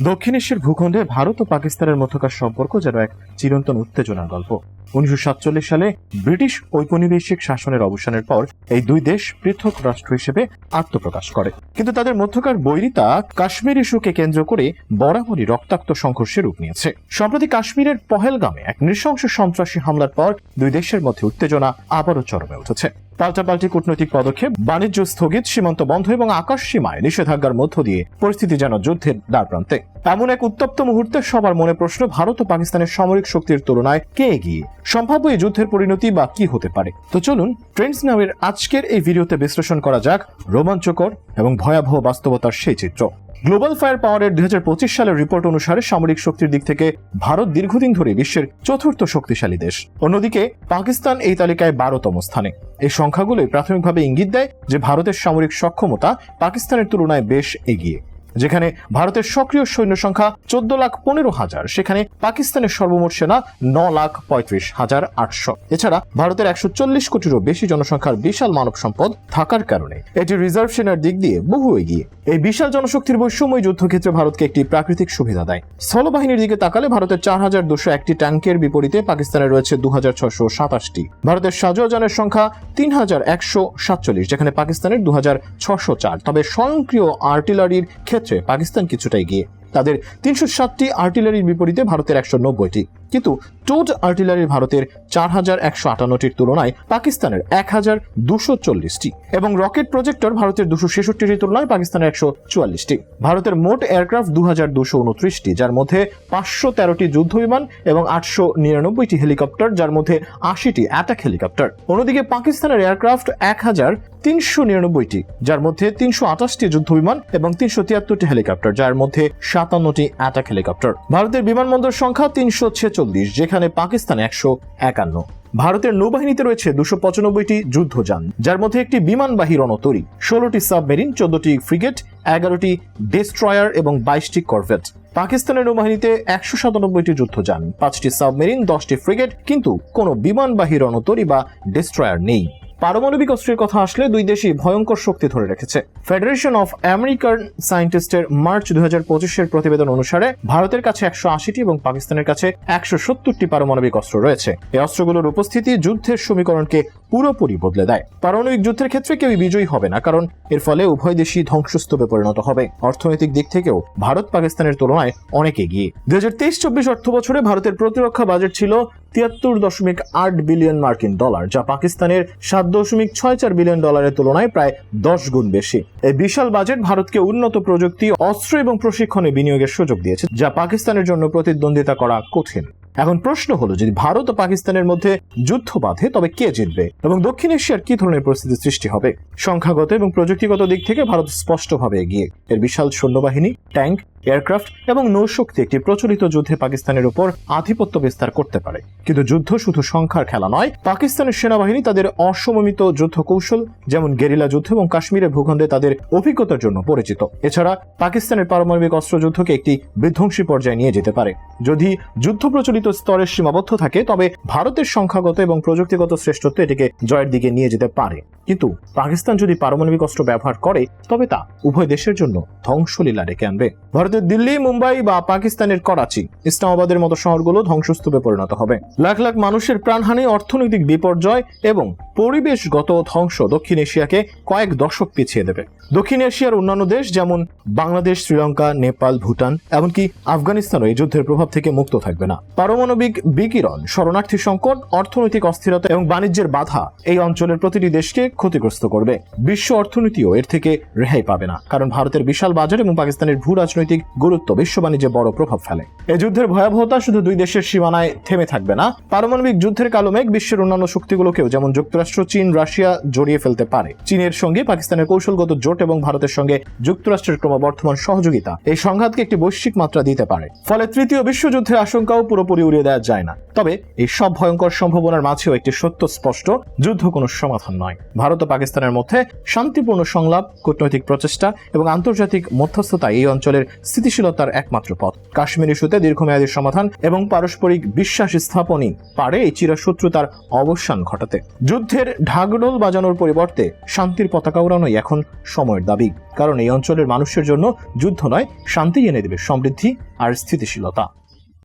দক্ষিণ এশিয়ার ভূখণ্ডে ভারত ও পাকিস্তানের মধ্যকার সম্পর্ক যেন এক চিরন্তন উত্তেজনার গল্প। উনিশশো সাতচল্লিশ সালে ব্রিটিশ ঔপনিবেশিক শাসনের অবসানের পর এই দুই দেশ পৃথক রাষ্ট্র হিসেবে আত্মপ্রকাশ করে। কিন্তু তাদের মধ্যকার বৈরিতা কাশ্মীর ইস্যুকে কেন্দ্র করে বরাবরই রক্তাক্ত সংঘর্ষে রূপ নিয়েছে। সম্প্রতি কাশ্মীরের পহেলগামে এক নৃশংস সন্ত্রাসী হামলার পর দুই দেশের মধ্যে উত্তেজনা আবারও চরমে উঠেছে। পাল্টাপাল্টি কূটনৈতিক পদক্ষেপ, বাণিজ্য স্থগিত, সীমান্ত বন্ধ এবং আকাশ সীমায় নিষেধাজ্ঞার মধ্য দিয়ে পরিস্থিতি যেন যুদ্ধের দ্বারপ্রান্তে। এমন এক উত্তপ্ত মুহূর্তে সবার মনে প্রশ্ন, ভারত ও পাকিস্তানের সামরিক শক্তির তুলনায় কে এগিয়ে? সম্ভাব্য এই যুদ্ধের পরিণতি বা কি হতে পারে? তো চলুন ট্রেন্ডস নামের আজকের এই ভিডিওতে বিশ্লেষণ করা যাক রোমাঞ্চকর এবং ভয়াবহ বাস্তবতার সেই চিত্র। গ্লোবাল ফায়ার পাওয়ারের দুই হাজার পঁচিশ সালের রিপোর্ট অনুসারে সামরিক শক্তির দিক থেকে ভারত দীর্ঘদিন ধরে বিশ্বের চতুর্থ শক্তিশালী দেশ। অন্যদিকে, পাকিস্তান এই তালিকায় বারোতম স্থানে। এই সংখ্যাগুলোই প্রাথমিকভাবে ইঙ্গিত দেয় যে ভারতের সামরিক সক্ষমতা পাকিস্তানের তুলনায় বেশ এগিয়ে। যেখানে ভারতের সক্রিয় সৈন্য সংখ্যা চোদ্দ লাখ পনেরো হাজার, সেখানে পাকিস্তানের সর্বমোট সেনা ন লাখ পঁয়ত্রিশ হাজার আটশো। এছাড়া ভারতের একশো চল্লিশ কোটিরও বেশি জনসংখ্যার বিশাল মানব সম্পদ থাকার কারণে এটি রিজার্ভ সেনার দিক দিয়ে বহু এগিয়ে। এই বিশাল জনশক্তির বৈষম্যই যুদ্ধক্ষেত্রে ভারতকে একটি প্রাকৃতিক সুবিধা দেয়। স্থলবাহিনীর দিকে তাকালে ভারতের চার হাজার দুশো একটি ট্যাঙ্কের বিপরীতে পাকিস্তানের রয়েছে দু হাজার ছশো সাতাশটি। ভারতের সাজোয়াজানের সংখ্যা তিন হাজার একশো সাতচল্লিশ, যেখানে পাকিস্তানের দু হাজার ছশো চার। তবে স্বয়ংক্রিয় আর্টিলারির ক্ষেত্রে পাকিস্তান কিছুটা এগিয়ে। তাদের তিনশো সাতটি আর্টিলারির বিপরীতে ভারতের একশো নব্বইটি। কিন্তু টোড আর্টিলারির ভারতের চার হাজার একশো আটান্নটির তুলনায় পাকিস্তানের এক হাজার দুশো চল্লিশটি এবং রকেট প্রজেক্টর ভারতের দুশো ছেষট্টির তুলনায় পাকিস্তানের একশো চুয়াল্লিশটি। ভারতের মোট এয়ারক্রাফট দু হাজার দুশো উনত্রিশটি, যার মধ্যে পাঁচশো তেরোটি যুদ্ধ বিমান এবং আটশো নিরানব্বইটি হেলিকপ্টার, যার মধ্যে আশিটি অ্যাটাক হেলিকপ্টার। অন্যদিকে পাকিস্তানের এয়ারক্রাফট এক হাজার তিনশো নিরানব্বইটি, যার মধ্যে তিনশো আঠাশটি যুদ্ধ বিমান এবং তিনশো তিয়াত্তরটি হেলিকপ্টার, যার মধ্যে সাতান্নটি অ্যাটাক হেলিকপ্টার। ভারতের বিমানবন্দর সংখ্যা তিনশো ছয় ছেচল্লিশ যেখানে পাকিস্তান একশো একান্ন। ভারতের নৌবাহিনীতে রয়েছে দুশো পঁচানব্বইটি যুদ্ধযান, যার মধ্যে একটি বিমানবাহী রণতরী, ষোলোটি সাবমেরিন, চোদ্দটি ফ্রিগেট, এগারোটি ডেস্ট্রয়ার এবং বাইশটি করভেট। পাকিস্তানের নৌবাহিনীতে একশো সাতানব্বইটি যুদ্ধযান, পাঁচটি সাবমেরিন, দশটি ফ্রিগেট, কিন্তু কোনো বিমানবাহী রণতরী বা ডেস্ট্রয়ার নেই। পারমাণবিক অস্ত্রের কথা আসলে দুই দেশই ভয়ঙ্কর শক্তি ধরে রেখেছে। ফেডারেশন অফ আমেরিকান সায়েন্টিস্টের মার্চ দুই পঁচিশের প্রতিবেদন অনুসারে ভারতের কাছে একশো আশিটি এবং পাকিস্তানের কাছে একশো সত্তরটি পারমাণবিক অস্ত্র রয়েছে। এই অস্ত্রগুলোর উপস্থিতি যুদ্ধের সমীকরণকে পুরোপুরি বদলে দেয়। পারমাণবিক যুদ্ধের ক্ষেত্রে কেউই বিজয়ী হবে না, কারণ এর ফলে উভয় দেশই ধ্বংসস্তূপে পরিণত হবে। অর্থনৈতিক দিক থেকেও ভারত পাকিস্তানের তুলনায় অনেক এগিয়ে। দুই হাজার তেইশ চব্বিশ অর্থ বছরে ভারতের প্রতিরক্ষা বাজেট ছিল তিয়াত্তর দশমিক আট বিলিয়ন মার্কিন ডলার, যা পাকিস্তানের সাত দশমিক ছয় চার বিলিয়ন ডলারের তুলনায় প্রায় দশ গুণ বেশি। এই বিশাল বাজেট ভারতকে উন্নত প্রযুক্তি, অস্ত্র এবং প্রশিক্ষণে বিনিয়োগের সুযোগ দিয়েছে, যা পাকিস্তানের জন্য প্রতিদ্বন্দ্বিতা করা কঠিন। এখন প্রশ্ন হলো, যদি ভারত ও পাকিস্তানের মধ্যে যুদ্ধ বাঁধে, তবে কে জিতবে? এবং দক্ষিণ এশিয়ার কি ধরনের পরিস্থিতি সৃষ্টি হবে? সংখ্যাগত এবং প্রযুক্তিগত দিক থেকে ভারত স্পষ্টভাবে এগিয়ে। এর বিশাল সৈন্যবাহিনী ট্যাঙ্ক এয়ারক্রাফট এবং নৌশক্তি একটি প্রচলিত যুদ্ধে পাকিস্তানের উপর আধিপত্য বিস্তার করতে পারে। কিন্তু যুদ্ধ শুধু সংখ্যার খেলা নয়, পাকিস্তানের সেনাবাহিনী তাদের অসমমিত যুদ্ধ কৌশল যেমন গেরিলা যুদ্ধ এবং কাশ্মীরের ভূখণ্ডে তাদের অভিজ্ঞতার জন্য পরিচিত। এছাড়া পাকিস্তানের পারমাণবিক অস্ত্রযুদ্ধকে একটি বিধ্বংসী পর্যায়ে নিয়ে যেতে পারে। যদি যুদ্ধ প্রচলিত স্তরের সীমাবদ্ধ থাকে, তবে ভারতের সংখ্যাগত এবং প্রযুক্তিগত শ্রেষ্ঠত্ব এটিকে জয়ের দিকে নিয়ে যেতে পারে। কিন্তু পাকিস্তান যদি পারমাণবিক অস্ত্র ব্যবহার করে, তবে তা উভয় দেশের জন্য ধ্বংসলীলা ডেকে আনবে। ভারতের দিল্লি, মুম্বাই বা পাকিস্তানের করাচি, ইসলামাবাদের মতো শহরগুলো ধ্বংসস্তূপে পরিণত হবে। লাখ লাখ মানুষের প্রাণহানি, অর্থনৈতিক বিপর্যয় এবং পরিবেশগত ধ্বংস দক্ষিণ এশিয়াকে কয়েক দশক পিছিয়ে দেবে। দক্ষিণ এশিয়ার অন্যান্য দেশ যেমন বাংলাদেশ, শ্রীলঙ্কা, নেপাল, ভুটান, এমনকি আফগানিস্তানও এই যুদ্ধের প্রভাব থেকে মুক্ত থাকবে না। পারমাণবিক বিকিরণ, শরণার্থী সংকট, অর্থনৈতিক অস্থিরতা এবং বাণিজ্যের বাধা এই অঞ্চলের প্রতিটি দেশকে ক্ষতিগ্রস্ত করবে বিশ্ব অর্থনীতিও এর থেকে রেহাই পাবে না, কারণ ভারতের বিশাল বাজার এবং পাকিস্তানের ভূ রাজনৈতিক গুরুত্ব বিশ্ব বাণিজ্যে বড় প্রভাব ফেলে। এই যুদ্ধের ভয়াবহতা শুধু দুই দেশের সীমানায় থেমে থাকবে না, পারমাণবিক যুদ্ধের কালো মেঘ বিশ্বের অন্যান্য শক্তিগুলোকেও, যেমন যুক্তরাষ্ট্র, চীন, রাশিয়া, জড়িয়ে ফেলতে পারে। চীনের সঙ্গে পাকিস্তানের কৌশলগত জোট এবং ভারতের সঙ্গে যুক্তরাষ্ট্রের ক্রমবর্ধমান সহযোগিতা, এই সংঘাতকে একটি বৈশ্বিক মাত্রা দিতে পারে। ফলে তৃতীয় বিশ্বযুদ্ধের আশঙ্কাও পুরোপুরি উড়িয়ে দেওয়া যায় না। তবে এই সব ভয়ঙ্কর সম্ভাবনার মাঝেও একটি সত্য স্পষ্ট, যুদ্ধ কোনো সমাধান নয়। ভারত ও পাকিস্তানের মধ্যে শান্তিপূর্ণ সংলাপ, কূটনৈতিক প্রচেষ্টা এবং আন্তর্জাতিক মধ্যস্থতা এই অঞ্চলের স্থিতিশীলতার একমাত্র পথ। কাশ্মীর ইস্যুতে দীর্ঘমেয়াদী সমাধান এবং পারস্পরিক বিশ্বাস স্থাপনই পারে এই চিরশত্রুতার অবসান ঘটাতে। যুদ্ধের ঢাকডোল বাজানোর পরিবর্তে শান্তির পতাকা উড়ানোই এখন সময়ের দাবি। কারণ এই অঞ্চলের মানুষের জন্য যুদ্ধ নয়, শান্তি এনে দেবে সমৃদ্ধি আর স্থিতিশীলতা।